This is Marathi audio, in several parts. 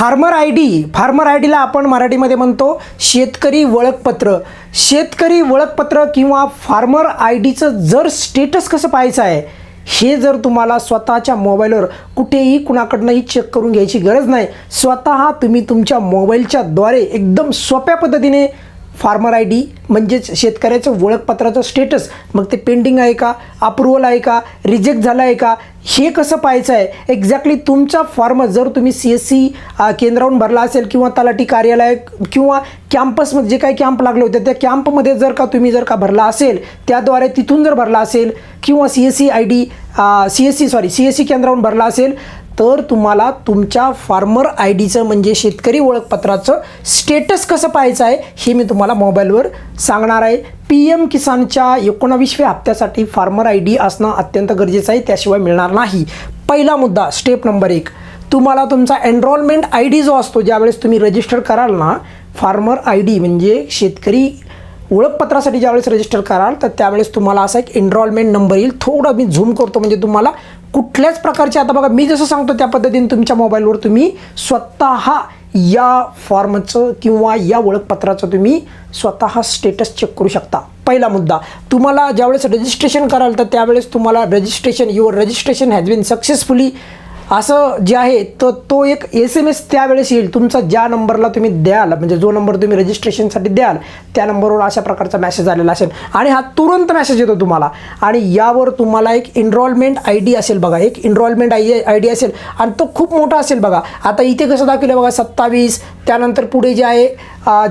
Farmer I D farmer I डीला आपण मराठीमध्ये म्हणतो शेतकरी ओळखपत्र शेतकरी ओळखपत्र किंवा फार्मर आय डीचं जर स्टेटस कसं पाहायचं आहे हे जर तुम्हाला स्वतःच्या मोबाईलवर कुठेही कुणाकडनंही चेक करून घ्यायची गरज नाही. स्वतः तुम्ही तुमच्या मोबाईलच्या द्वारे एकदम सोप्या पद्धतीने फार्मर आय डी म्हणजेच शेतकऱ्याचं ओळखपत्राचं स्टेटस मग ते पेंडिंग आहे का? अप्रुव्हल आहे का? रिजेक्ट झालं आहे का? हे कसं पाहायचं आहे? एक्झॅक्टली तुमचा फॉर्म जर तुम्ही सी एस सी केंद्रावरून भरला असेल किंवा तलाठी कार्यालय किंवा कॅम्पसमध्ये जे काही कॅम्प लागले होते त्या कॅम्पमध्ये जर का तुम्ही जर का भरला असेल त्याद्वारे तिथून जर भरला असेल किंवा C S C I D C S C sorry C S C केंद्रावरून भरला असेल तर तुम्हाला तुमच्या फार्मर आय डीचं म्हणजे शेतकरी ओळखपत्राचं स्टेटस कसं पाहायचं आहे हे मी तुम्हाला मोबाईलवर सांगणार आहे. पी एम किसानच्या एकोणावीसव्या हप्त्यासाठी फार्मर आय डी असणं अत्यंत गरजेचं आहे त्याशिवाय मिळणार नाही. पहिला मुद्दा स्टेप नंबर एक. तुम्हाला तुमचा एनरोलमेंट आय डी जो असतो ज्यावेळेस तुम्ही रजिस्टर कराल ना फार्मर आय डी म्हणजे शेतकरी ओळखपत्रासाठी ज्यावेळेस रजिस्टर कराल तर त्यावेळेस तुम्हाला असा एक एनरॉलमेंट नंबर येईल. थोडं मी झूम करतो म्हणजे तुम्हाला कुठल्याच प्रकारचे आता बघा मी जसं सांगतो त्या पद्धतीने तुमच्या मोबाईलवर तुम्ही स्वतः या फॉर्मचं किंवा या ओळखपत्राचं तुम्ही स्वतः स्टेटस चेक करू शकता. पहिला मुद्दा तुम्हाला ज्यावेळेस रजिस्ट्रेशन कराल तर त्यावेळेस तुम्हाला registration your registration has been successfully असं जे आहे तर तो एक एस एम एस त्यावेळेस येईल. तुमचा ज्या नंबरला तुम्ही द्याल म्हणजे जो नंबर तुम्ही रजिस्ट्रेशनसाठी द्याल त्या नंबरवर अशा प्रकारचा मॅसेज आलेला असेल. आणि हा तुरंत मॅसेज येतो तुम्हाला. आणि यावर तुम्हाला एक इनरॉलमेंट आय डी असेल बघा. एक इनरॉलमेंट आय आय डी असेल. आणि तो खूप मोठा असेल बघा. आता इथे कसं दाखवलं बघा सत्तावीस त्यानंतर पुढे जे आहे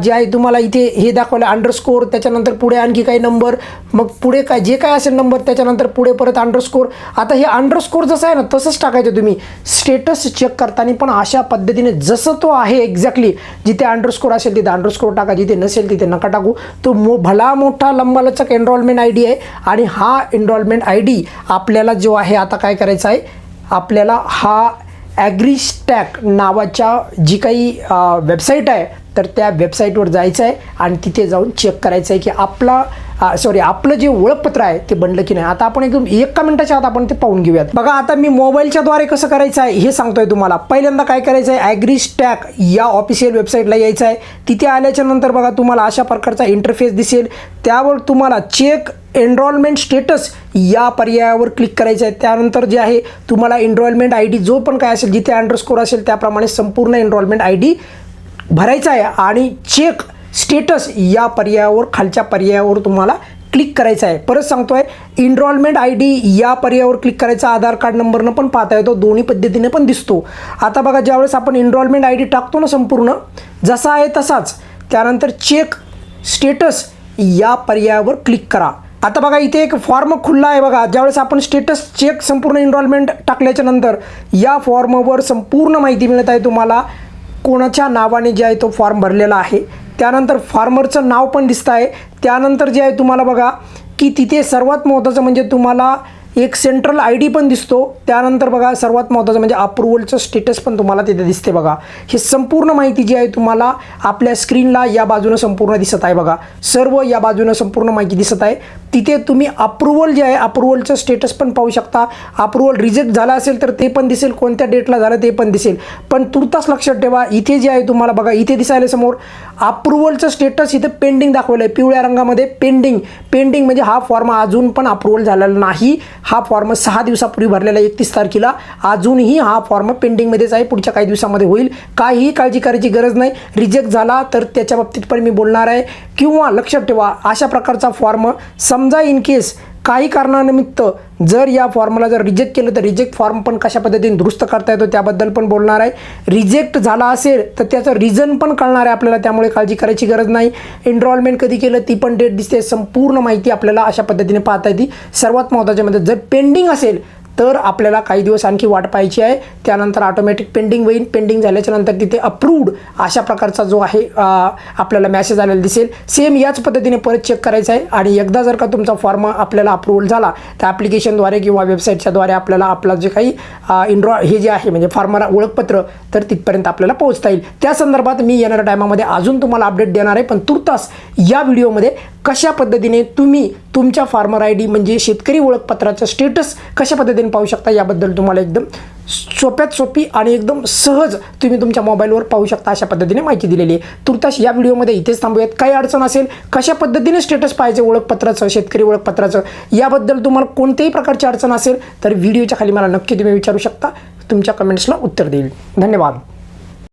जे आहे तुम्हाला इथे हे दाखवलं अंडरस्कोर त्याच्यानंतर पुढे आणखी काही नंबर मग पुढे काय जे काय असेल नंबर त्याच्यानंतर पुढे परत अंडरस्कोर आता हे अंडरस्कोर जसं आहे ना तसंच टाकायचं तुम्ही. स्टेटस चेक करताना पण अशा पद्धतीने जसं तो आहे एक्झॅक्टली जिथे अंडरस्कोर असेल तिथे अंडरस्कोर टाका जिथे नसेल तिथे नका टाकू. तो मो भला मोठा लंबालचक एनरोलमेंट आय डी आहे आणि हा एनरोलमेंट आय डी आपल्याला जो आहे आता काय करायचा आहे? आपल्याला हा ॲग्रीस्टॅक नावाच्या जी काही वेबसाईट आहे तर त्या वेबसाईटवर जायचं आहे आणि तिथे जाऊन चेक करायचं आहे की आपला सॉरी आपलं जे ओळखपत्र आहे ते बनलं की नाही आता आपण एकदम एका मिनिटाच्या आत आपण ते पाहून घेऊयात. बघा आता मी मोबाईलच्या द्वारे कसं करायचं आहे हे सांगतोय तुम्हाला. पहिल्यांदा काय करायचं आहे ॲग्री स्टॅक या ऑफिशियल वेबसाईटला यायचं आहे. तिथे आल्याच्यानंतर बघा तुम्हाला अशा प्रकारचा इंटरफेस दिसेल. त्यावर तुम्हाला चेक एनरोलमेंट स्टेटस या पर्यायावर क्लिक करायचं आहे. त्यानंतर जे आहे तुम्हाला एनरोलमेंट आय डी जो पण काय असेल जिथे अंडरस्कोर असेल त्याप्रमाणे संपूर्ण एनरोलमेंट आय डी भरायचा आहे. आणि चेक स्टेटस या पर्यायावर खालच्या पर्यायावर तुम्हाला क्लिक करायचं आहे. परत सांगतो आहे इनरॉलमेंट आय डी या पर्यायावर क्लिक करायचा आधार कार्ड नंबरनं पण पाहता येतो दोन्ही पद्धतीने पण दिसतो. आता बघा ज्यावेळेस आपण इनरॉलमेंट आय डी टाकतो ना संपूर्ण जसा आहे तसाच. त्यानंतर चेक स्टेटस या पर्यायावर क्लिक करा. आता बघा इथे एक फॉर्म खुल्ला आहे बघा. ज्यावेळेस आपण स्टेटस चेक संपूर्ण इनरॉलमेंट टाकल्याच्या नंतर या फॉर्मवर संपूर्ण माहिती मिळत आहे तुम्हाला. कोणाच्या नावाने जे आहे तो फॉर्म भरलेला आहे. त्यानंतर फार्मरचं नाव पण दिसतं आहे. त्यानंतर जे आहे तुम्हाला बघा की तिथे सर्वात महत्त्वाचं म्हणजे तुम्हाला एक सेंट्रल आय डी पण दिसतो. त्यानंतर बघा सर्वात महत्त्वाचं म्हणजे अप्रुव्हलचं स्टेटस पण तुम्हाला तिथे दिसते बघा. हे संपूर्ण माहिती जी आहे तुम्हाला आपल्या स्क्रीनला या बाजूनं संपूर्ण दिसत आहे बघा. सर्व या बाजूनं संपूर्ण माहिती दिसत आहे. तिथे तुम्ही अप्रुव्हल जे आहे अप्रुव्हलचं स्टेटस पण पाहू शकता. अप्रुव्हल रिजेक्ट झाला असेल तर ते पण दिसेल कोणत्या डेटला झालं ते पण दिसेल. पण तुर्तास लक्षात ठेवा इथे जे आहे तुम्हाला बघा इथे दिसायला समोर अप्रुव्हलचं स्टेटस इथं पेंडिंग दाखवलं आहे पिवळ्या रंगामध्ये पेंडिंग पेंडिंग म्हणजे हा फॉर्म अजून पण अप्रुव्हल झालेला नाही. हा फॉर्म सहा दिवसापूर्वी भरलेला एकतीस तारखेला. अजूनही हा फॉर्म पेंडिंगमध्येच आहे पुढच्या काही दिवसामध्ये होईल. काहीही काळजी करायची गरज नाही. रिजेक्ट झाला तर त्याच्या बाबतीत पण मी बोलणार आहे. किंवा लक्षात ठेवा अशा प्रकारचा फॉर्म समजा इन केस काही कारणानिमित्त जर या फॉर्मला जर रिजेक्ट केलं तर रिजेक्ट फॉर्म पण कशा पद्धतीने दुरुस्त करता येतो त्याबद्दल पण बोलणार आहे. रिजेक्ट झाला असेल तर त्याचं रिझन पण कळणार आहे आपल्याला त्यामुळे काळजी करायची गरज नाही. एनरोलमेंट कधी केलं ती पण डेट दिसते संपूर्ण माहिती आपल्याला अशा पद्धतीने पाहता येते. सर्वात महत्त्वाच्या म्हणजे जर पेंडिंग असेल तर आपल्याला काही दिवस आणखी वाट पाहायची आहे. त्यानंतर ऑटोमॅटिक पेंडिंग होईल. पेंडिंग झाल्याच्यानंतर तिथे अप्रूव्ड अशा प्रकारचा जो आहे आपल्याला मॅसेज आलेला दिसेल. सेम याच पद्धतीने परत चेक करायचा आहे. आणि एकदा जर का तुमचा फॉर्म आपल्याला अप्रूव्हल झाला तर ॲप्लिकेशनद्वारे किंवा वेबसाईटच्याद्वारे आपल्याला आपला जे काही इनड्रॉ हे जे आहे म्हणजे फार्मर ओळखपत्र तर तिथपर्यंत आपल्याला पोहोचता येईल. त्या संदर्भात मी येणाऱ्या टायमामध्ये अजून तुम्हाला अपडेट देणार आहे. पण तुर्तास या व्हिडिओमध्ये कशा पद्धतीने तुम्ही तुमच्या फार्मर आय डी म्हणजे शेतकरी ओळखपत्राचं स्टेटस कशा पद्धतीने पाहू शकता याबद्दल तुम्हाला एकदम सोप्यात सोपी आणि एकदम सहज तुम्ही तुमच्या मोबाईलवर पाहू शकता अशा पद्धतीने माहिती दिलेली आहे. तुर्तास या व्हिडिओमध्ये इथेच थांबूयात. काही अडचण असेल कशा पद्धतीने स्टेटस पाहिजे ओळखपत्राचं शेतकरी ओळखपत्राचं याबद्दल तुम्हाला कोणत्याही प्रकारची अडचण असेल तर व्हिडिओच्या खाली मला नक्की तुम्ही विचारू शकता. तुमच्या कमेंट्सला उत्तर देईल. धन्यवाद.